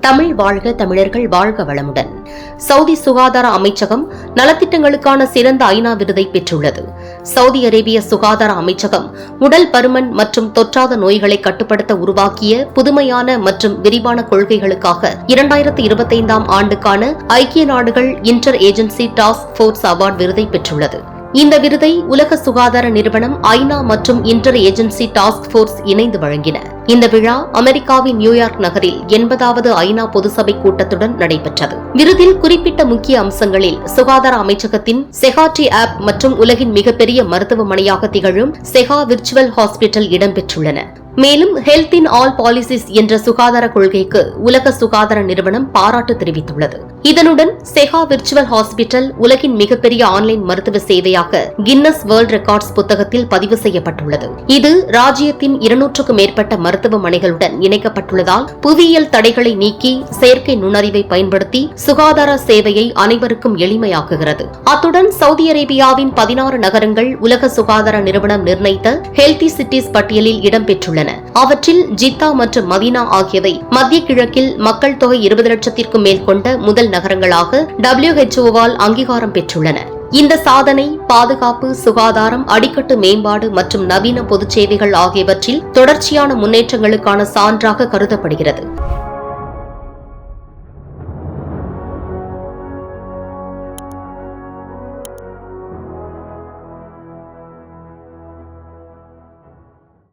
தமிழ் வாழ்க தமிழர்கள் வாழ்க வளமுடன். சவுதி சுகாதார அமைச்சகம் நலத்திட்டங்களுக்கான சிறந்த ஐநா விருதை பெற்றுள்ளது. சவுதி அரேபிய சுகாதார அமைச்சகம் உடல் பருமன் மற்றும் தொற்றாத நோய்களை கட்டுப்படுத்த உருவாக்கிய புதுமையான மற்றும் விரிவான கொள்கைகளுக்காக இரண்டாயிரத்தி இருபத்தைந்தாம் ஆண்டுக்கான ஐக்கிய நாடுகள் inter agency task force award விருதை பெற்றுள்ளது. இந்த விருதை உலக சுகாதார நிறுவனம் ஐநா மற்றும் இன்டர் ஏஜென்சி டாஸ்க் ஃபோர்ஸ் இணைந்து வழங்கின. இந்த விழா அமெரிக்காவின் நியூயார்க் நகரில் எண்பதாவது ஐநா பொதுசபை கூட்டத்துடன் நடைபெற்றது. விருதில் குறிப்பிட்ட முக்கிய அம்சங்களில் சுகாதார அமைச்சகத்தின் செகாட்ரி ஆப் மற்றும் உலகின் மிகப்பெரிய மருத்துவமனையாக திகழும் செகா விர்ச்சுவல் ஹாஸ்பிட்டல் இடம்பெற்றுள்ளன. மேலும் ஹெல்த் இன் ஆல் பாலிசிஸ் என்ற சுகாதார கொள்கைக்கு உலக சுகாதார நிறுவனம் பாராட்டு தெரிவித்துள்ளது. இதனுடன் செகா விர்ச்சுவல் ஹாஸ்பிட்டல் உலகின் மிகப்பெரிய ஆன்லைன் மருத்துவ சேவையாக கின்னஸ் வேர்ல்ட் ரெக்கார்ட்ஸ் புத்தகத்தில் பதிவு செய்யப்பட்டுள்ளது. இது ராஜ்யத்தின் இருநூற்றுக்கும் மேற்பட்ட மருத்துவமனைகளுடன் இணைக்கப்பட்டுள்ளதால் புவியியல் தடைகளை நீக்கி செயற்கை நுண்ணறிவை பயன்படுத்தி சுகாதார சேவையை அனைவருக்கும் எளிமையாக்குகிறது. அத்துடன் சவுதி அரேபியாவின் பதினாறு நகரங்கள் உலக சுகாதார நிறுவனம் நிர்ணயித்த ஹெல்தி சிட்டிஸ் பட்டியலில் இடம்பெற்றுள்ளன அவற்றில் ஜித்தா மற்றும் மதீனா ஆகியவை மத்திய கிழக்கில் மக்கள் தொகை இருபது லட்சத்திற்கும் மேல் கொண்ட முதல் நகரங்களாக டபிள்யூஹெச்ஓவால் அங்கீகாரம் பெற்றுள்ளன. இந்த சாதனை பாதுகாப்பு சுகாதாரம் அடிக்கட்டு மேம்பாடு மற்றும் நவீன பொதுச் சேவைகள் ஆகியவற்றில் தொடர்ச்சியான முன்னேற்றங்களுக்கான சான்றாக கருதப்படுகிறது.